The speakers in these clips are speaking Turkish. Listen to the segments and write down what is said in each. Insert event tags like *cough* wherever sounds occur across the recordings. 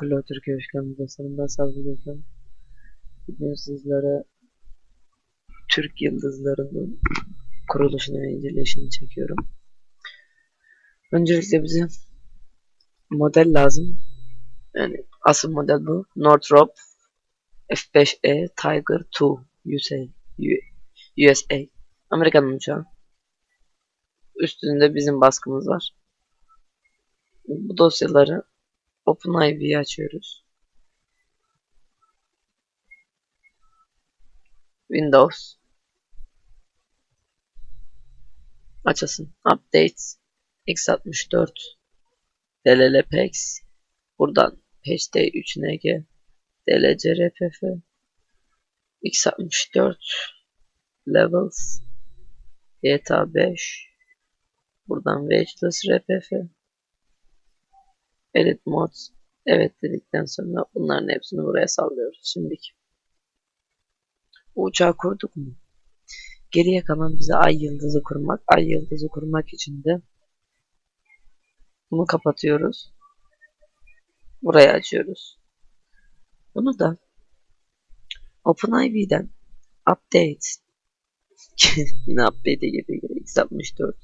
Klo Türkiye hoş geldiniz dostlarım. Ben Sabri Gökhan. Bugün sizlere Türk yıldızlarının kuruluşunu ve inceleyişini çekiyorum. Öncelikle bize model lazım. Yani asıl model bu. Northrop F5E Tiger 2 USA, USA. Amerikan uçağı. Üstünde bizim baskımız var. Bu dosyaları OpenIV'yi açıyoruz. Windows. Açasın. Updates. x64. DLLPX. Buradan HD3NG. DLCRPF. x64. Levels. GTA 5. Buradan Wageless RPF. Edit Mods. Evet dedikten sonra bunların hepsini buraya sallıyoruz şimdiki. Bu uçağı kurduk mu? Geriye kalan bize ay yıldızı kurmak. Ay yıldızı kurmak için de bunu kapatıyoruz. Buraya açıyoruz. Bunu da OpenIV'den update *laughs* yine update'e geri x64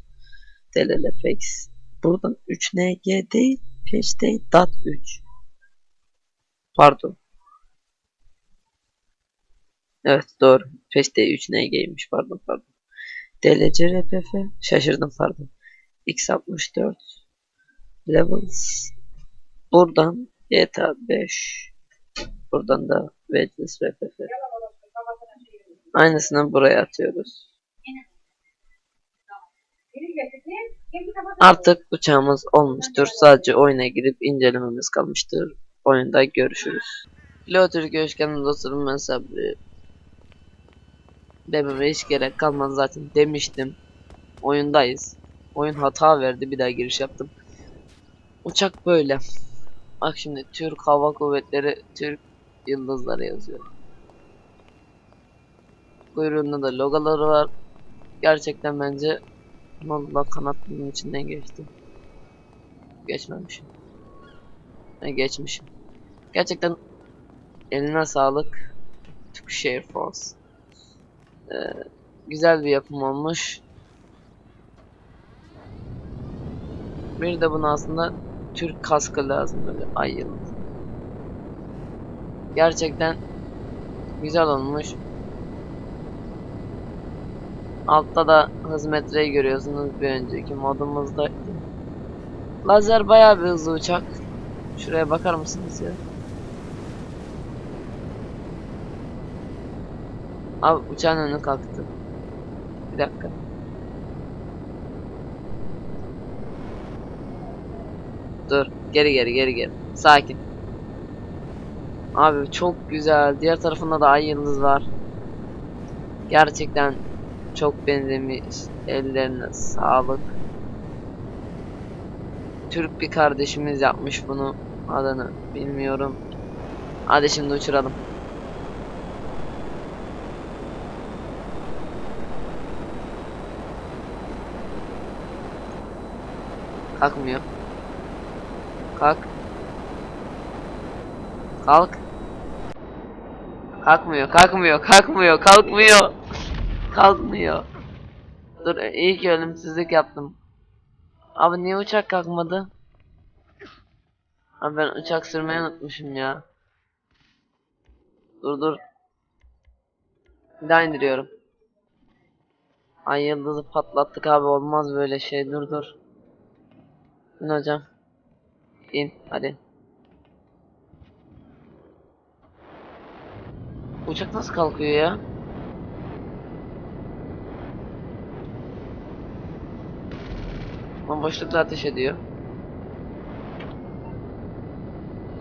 DLLPX buradan 3NG değil Patch dot 3 Pardon. Evet doğru. Patch 3 NG'ymiş pardon pardon. DLC RPF şaşırdım pardon. X64 Levels Buradan GTA 5 Buradan da Wedges RPF Aynısını buraya atıyoruz. Artık uçağımız olmuştur. Sadece oyuna girip incelememiz kalmıştır. Oyunda görüşürüz. Hoş geldiniz dostlarım ben Sabri. Dememe hiç gerek kalmadı zaten demiştim. Oyundayız. Oyun hata verdi bir daha giriş yaptım. Uçak böyle. Bak şimdi Türk Hava Kuvvetleri Türk Yıldızları yazıyor. Kuyruğunda da logoları var. Gerçekten bence Kanat bunun içinden geçti. Geçmemişim. Ne geçmişim. Gerçekten eline sağlık. Turkish Air Force. Ee, güzel bir yapım olmuş. Bir de buna aslında Türk kaskı lazım böyle ay yıldızı. Gerçekten güzel olmuş. Altta da hız metreyi görüyorsunuz bir önceki modumuzda. Lazer bayağı bir hızlı uçak. Şuraya bakar mısınız ya? Abi uçağın önü kalktı. Bir dakika. Dur. Geri geri geri geri. Sakin. Abi çok güzel. Diğer tarafında da ay yıldız var. Gerçekten çok benzemiş. Ellerine sağlık. Türk bir kardeşimiz yapmış bunu. Adını bilmiyorum. Hadi şimdi uçuralım. Kalkmıyor. Kalk. Kalk. Kalkmıyor, kalkmıyor, kalkmıyor, kalkmıyor. Kalkmıyor. Dur iyi ki ölümsüzlük yaptım. Abi niye uçak kalkmadı? Abi ben uçak sürmeyi unutmuşum ya. Dur dur. Bir daha indiriyorum. Ay yıldızı patlattık abi olmaz böyle şey dur dur. İn hocam. İn hadi. Uçak nasıl kalkıyor ya? Ama boşlukla ateş ediyor.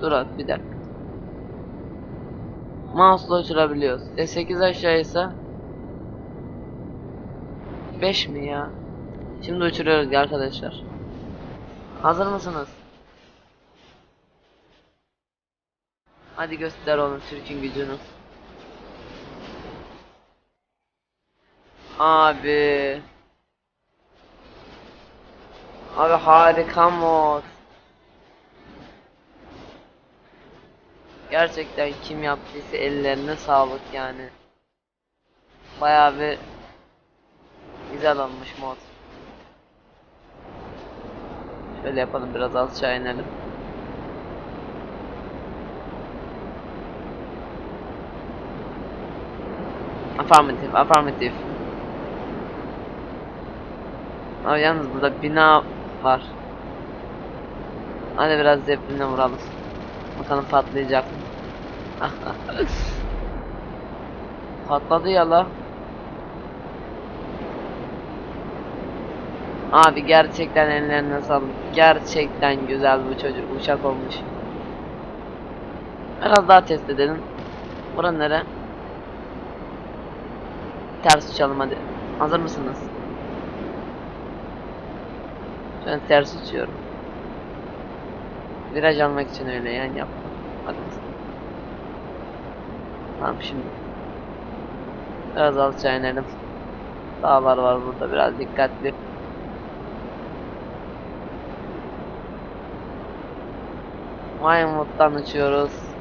Dur at bir dakika. Mouse'la uçurabiliyoruz. E 8 aşağıysa 5 mi ya? Şimdi uçuruyoruz arkadaşlar. Hazır mısınız? Hadi göster oğlum Türk'ün gücünü. Abi. Abi harika mod. Gerçekten kim yaptıysa ellerine sağlık yani. Bayağı bir güzel olmuş mod. Şöyle yapalım biraz aşağı inelim. Affirmative, affirmative. Abi yalnız burada bina var. Hadi biraz zeplinle vuralım. Bakalım patlayacak mı? *laughs* Patladı ya la. Abi gerçekten ellerine sağlık. Gerçekten güzel bu çocuk uçak olmuş. Biraz daha test edelim. Bura nere? Ters uçalım hadi. Hazır mısınız? An ters uçuyorum. Viraj almak için öyle yani. Hadi. Tamam şimdi. Biraz alçağa inelim. Dağlar var burada biraz dikkatli. Maymun'dan uçuyoruz.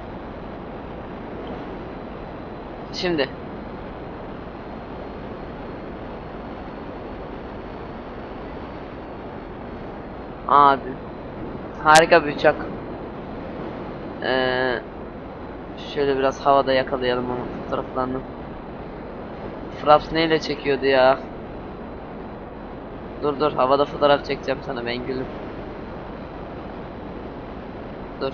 Şimdi. Abi. Harika bir uçak. Ee, şöyle biraz havada yakalayalım onun fotoğraflarını. Fraps neyle çekiyordu ya? Dur dur havada fotoğraf çekeceğim sana ben gülüm. Dur.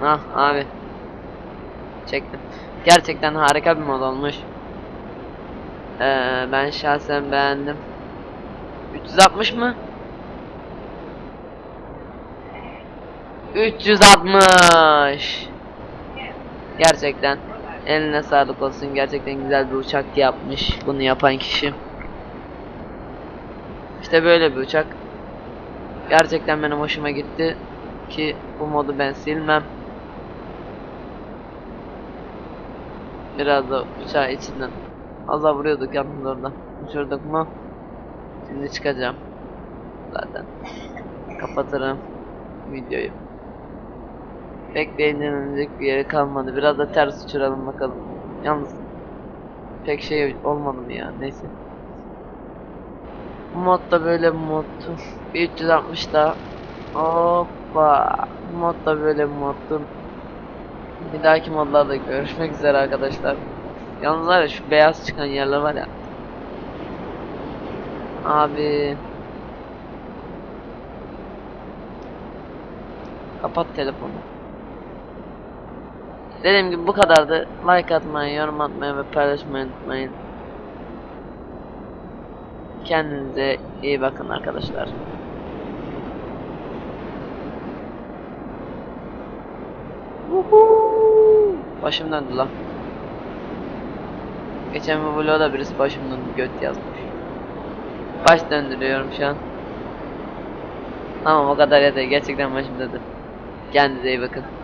Ah abi. Çektim. Gerçekten harika bir mod olmuş. Ee, ben şahsen beğendim. 360 mı? 360. Gerçekten eline sağlık olsun. Gerçekten güzel bir uçak yapmış bunu yapan kişi. İşte böyle bir uçak. Gerçekten benim hoşuma gitti ki bu modu ben silmem. Biraz da uçağı içinden az daha vuruyorduk yalnız orada. Uçurduk mu? Şimdi çıkacağım. Zaten. Kapatırım videoyu. Bekleyin denilecek bir yeri kalmadı. Biraz da ters uçuralım bakalım. Yalnız pek şey olmadı mı ya? Neyse. Mod da böyle bir. Bir 360 da Hoppa. Mod da böyle bir moddu. Bir dahaki modlarda görüşmek üzere arkadaşlar. Yalnız var ya şu beyaz çıkan yerler var ya. Abi. Kapat telefonu. Dediğim gibi bu kadardı. Like atmayı, yorum atmayı ve paylaşmayı unutmayın. Kendinize iyi bakın arkadaşlar. Woohoo! Başım döndü lan. Geçen bir vlogda birisi başım döndü göt yazmış. Baş döndürüyorum şu an. Tamam o kadar yeter. Gerçekten başım döndü. Kendinize iyi bakın.